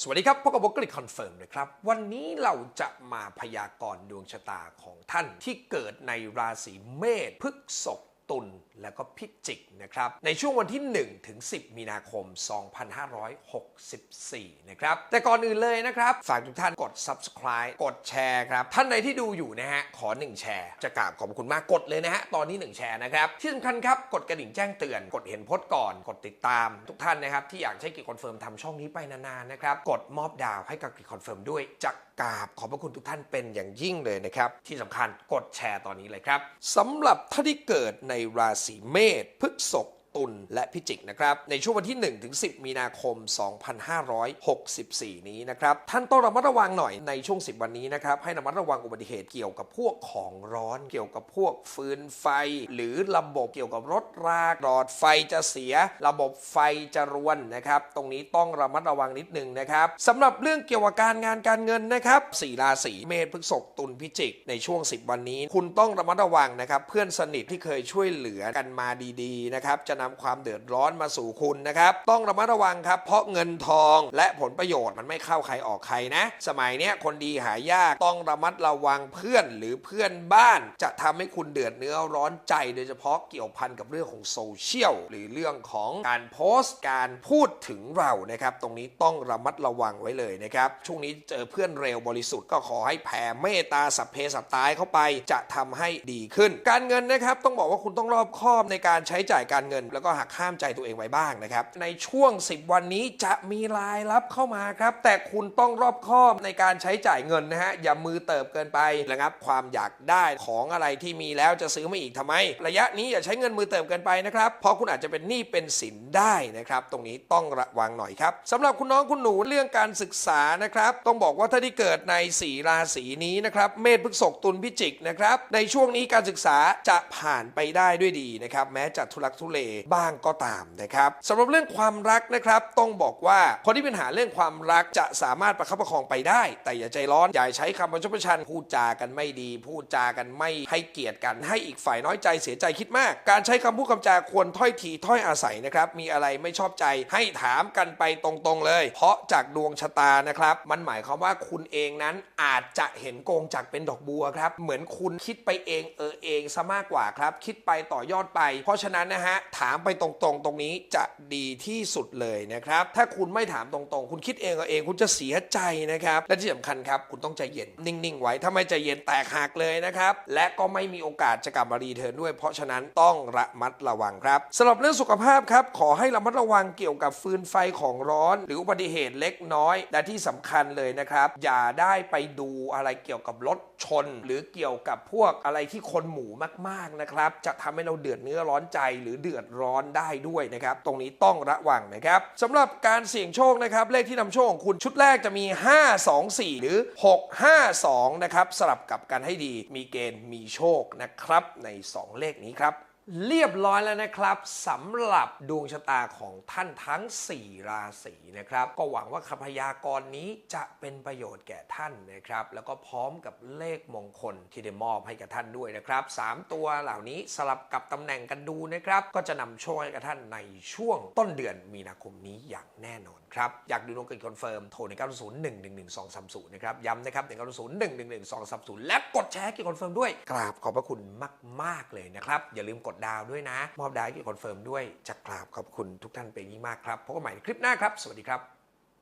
สวัสดีครับพบกับวอกกลิคอนเฟิร์มนะครับ วันนี้เราจะมาพยากรณ์ดวงชะตาของท่านที่เกิดในราศีเมษพฤษภ ตุลและก็พิจิกนะครับในช่วงวันที่ 1 ถึง 10 มีนาคม 2564 นะครับ แต่ก่อนอื่นเลยนะครับ ฝากทุกท่านกด subscribe กดแชร์ครับ ท่านใดที่ดูอยู่นะฮะ ขอ 1 แชร์ จะกราบขอบคุณมากกดเลยนะฮะ ตอนนี้ 1 แชร์นะครับ ที่สำคัญครับ กดกระดิ่งแจ้งเตือน กดเห็นโพสต์ก่อน กดติดตาม ทุกท่านนะครับ ที่อยากใช้กิจคอนเฟิร์มทำช่องนี้ไปนานๆนะครับกดมอบดาวให้กับกิจคอนเฟิร์มด้วยจะกราบขอบพระคุณทุกท่านเป็นอย่างยิ่งเลยนะครับที่สำคัญกดแชร์ตอนนี้เลยครับสำหรับท่านที่เกิดในราศีเมษพฤษภ ตุลและพิจิกนะครับในช่วงวันที่ 1 ถึง 10 มีนาคม 2564 นี้นะครับท่านต้องระมัดระวังหน่อยในช่วง 10 วันนี้นะครับให้ระมัดระวังอุบัติเหตุเกี่ยวกับพวกของร้อนเกี่ยวกับพวกฟืนไฟ หรือระบบเกี่ยวกับรถรากหลอดไฟจะเสีย ระบบไฟจะรวนนะครับตรงนี้ต้องระมัดระวังนิดนึงนะครับสำหรับเรื่องเกี่ยวกับการงานการเงินนะครับสี่ราศีเมษพฤษภตุลพิจิก ในช่วง 10 วันนี้ คุณต้องระมัดระวังนะครับเพื่อนสนิทที่เคยช่วยเหลือกันมาดีๆนะครับจะนำความเดือดร้อนมาสู่คุณนะครับ ต้องระมัดระวังครับ เพราะเงินทองและผลประโยชน์มันไม่เข้าใครออกใครนะ สมัยนี้คนดีหายากต้องระมัดระวังเพื่อนหรือเพื่อนบ้าน จะทำให้คุณเดือดเนื้อร้อนใจโดยเฉพาะเกี่ยวพันกับเรื่องของโซเชียลหรือเรื่องของการโพสต์การพูดถึงเรานะครับ ตรงนี้ต้องระมัดระวังไว้เลยนะครับ ช่วงนี้เจอเพื่อนเร็วบริสุทธิ์ก็ขอให้แผ่เมตตาสัพเพสัตตายเข้าไปจะทำให้ดีขึ้น การเงินนะครับต้องบอกว่าคุณต้องรอบคอบในการใช้จ่ายการเงินแล้วก็หักห้ามใจตัวเองไว้บ้างนะครับ ในช่วง 10 วันนี้จะมีรายรับเข้ามาครับ แต่คุณต้องรอบคอบในการใช้จ่ายเงินนะฮะ อย่ามือเติบเกินไประงับความอยากได้ของอะไรที่มีแล้วจะซื้อมาอีกทำไม ระยะนี้อย่าใช้เงินมือเติบเกินไปนะครับ เพราะคุณอาจจะเป็นหนี้เป็นสินได้นะครับ ตรงนี้ต้องระวังหน่อยครับสำหรับคุณน้องคุณหนูเรื่องการศึกษานะครับ ต้องบอกว่าถ้าที่เกิดในสีราศีนี้นะครับ เมษพฤษภตุลพิจิกนะครับ ในช่วงนี้การศึกษาจะผ่านไปได้ด้วยดีนะครับ แม้จะทุลักทุเลบ้างก็ตามนะครับสำหรับเรื่องความรักนะครับต้องบอกว่าคนที่มีปัญหาเรื่องความรักจะสามารถประคับประคองไปได้ แต่อย่าใจร้อนอย่าใช้คำประชดประชันพูดจากันไม่ดี พูดจากันไม่ให้เกียรติกันให้อีกฝ่ายน้อยใจเสียใจคิดมาก การใช้คำพูดคำจาควรถ้อยทีถ้อยอาศัยนะครับมีอะไรไม่ชอบใจให้ถามกันไปตรงๆเลย เพราะจากดวงชะตานะครับ มันหมายความว่าคุณเองนั้นอาจจะเห็นโกงจากเป็นดอกบัวครับ เหมือนคุณคิดไปเองเออเองซะมากกว่าครับ คิดไปต่อยอดไป เพราะฉะนั้นนะฮะถามามไปตรงๆ ตรงนี้จะดีที่สุดเลยนะครับ ถ้าคุณไม่ถามตรงๆ คุณคิดเองเออเอง คุณจะเสียใจนะครับ และที่สำคัญครับ คุณต้องใจเย็น นิ่ง ๆ ไว้ ถ้าไม่ใจเย็นแตกหักเลยนะครับ และก็ไม่มีโอกาสจะกลับมารีเทิร์นด้วย เพราะฉะนั้นต้องระมัดระวังครับสำหรับเรื่องสุขภาพครับ ขอให้ระมัดระวังเกี่ยวกับฟืนไฟของร้อน หรืออุบัติเหตุเล็กน้อย และที่สำคัญเลยนะครับ อย่าได้ไปดูอะไรเกี่ยวกับรถชน หรือเกี่ยวกับพวกอะไรที่คนหมู่มากๆนะครับ จะทำให้เราเดือดเนื้อร้อนใจหรือเดือดร้อนได้ด้วยนะครับ ตรงนี้ต้องระวังนะครับสำหรับการเสี่ยงโชคนะครับ เลขที่นำโชคของคุณชุดแรกจะมี 5 2 4 หรือ 6 5 2 นะครับ สลับกับกันให้ดี มีเกณฑ์มีโชคนะครับใน 2 เลขนี้ครับ เรียบร้อยแล้วนะครับสำหรับดวงชะตาของท่านทั้ง 4 ราศีนะครับ ก็หวังว่าคำพยากรณ์นี้จะเป็นประโยชน์แก่ท่านนะครับ แล้วก็พร้อมกับเลขมงคลที่ได้มอบให้กับท่านด้วยนะครับ 3 ตัวเหล่านี้สลับกับตำแหน่งกันดูนะครับ ก็จะนำโชคให้กับท่านในช่วงต้นเดือนมีนาคมนี้อย่างแน่นอนครับ อยากดูดวงกันคอนเฟิร์มโทร1 9 0 1 1 1 2 3 0นะครับย้ำนะครับ9 0 1 1 1 2 3 0และกดแชร์กิจคอนเฟิร์มด้วยกราบขอบพระคุณมาก ๆเลยนะครับอย่าลืมกดดาวด้วยนะ มอบดาวให้กิจคอนเฟิร์มด้วยจะกราบขอบคุณทุกท่านเป็นยิ่งมากครับพบกันใหม่ในคลิปหน้าครับ สวัสดีครับ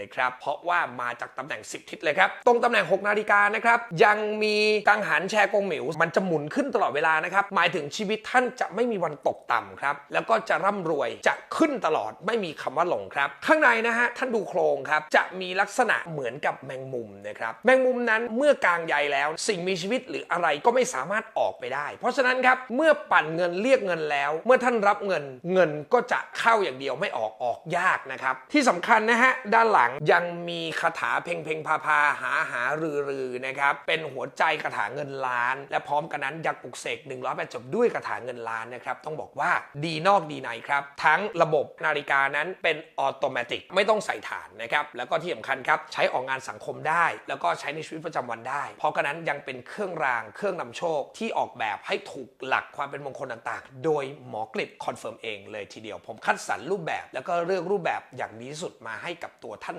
นะครับ เพราะว่ามาจากตำแหน่ง 10 ทิศเลยครับ ตรงตำแหน่ง 6 นาฬิกานะครับ ยังมีกังหันแชร์กงหมิว มันจะหมุนขึ้นตลอดเวลานะครับ หมายถึงชีวิตท่านจะไม่มีวันตกต่ำครับ แล้วก็จะร่ำรวยจะขึ้นตลอดไม่มีคำว่าหลงครับ ข้างในนะฮะท่านดูโครงครับจะมีลักษณะเหมือนกับแมงมุมนะครับแมงมุมนั้นเมื่อกลางใยแล้ว สิ่งมีชีวิตหรืออะไรก็ไม่สามารถออกไปได้ เพราะฉะนั้นครับเมื่อปั่นเงินเรียกเงินแล้ว เมื่อท่านรับเงินเงินก็จะเข้าอย่างเดียวไม่ออกออกยากนะครับที่สำคัญนะฮะด้านหลังงยังมีคาถาเพ่งเพ่งพาพาหาหารือรือนะครับเป็นหัวใจคาถาเงินล้าน และพร้อมกันนั้นยังปลุกเสก108จบด้วยคาถาเงินล้านนะครับต้องบอกว่าดีนอกดีในครับทั้งระบบนาฬิกานั้นเป็นออโตเมติกไม่ต้องใส่ฐานนะครับแล้วก็ที่สำคัญครับใช้ออกงานสังคมได้ แล้วก็ใช้ในชีวิตประจำวันได้ เพราะกันนั้นยังเป็นเครื่องรางเครื่องนำโชคที่ออกแบบให้ถูกหลักความเป็นมงคลต่างๆ โดยหมอกฤษคอนเฟิร์มเองเลยทีเดียว ผมคัดสรรรูปแบบ แล้วก็เลือกรูปแบบอย่างดีที่สุดมาให้กับตัวท่าน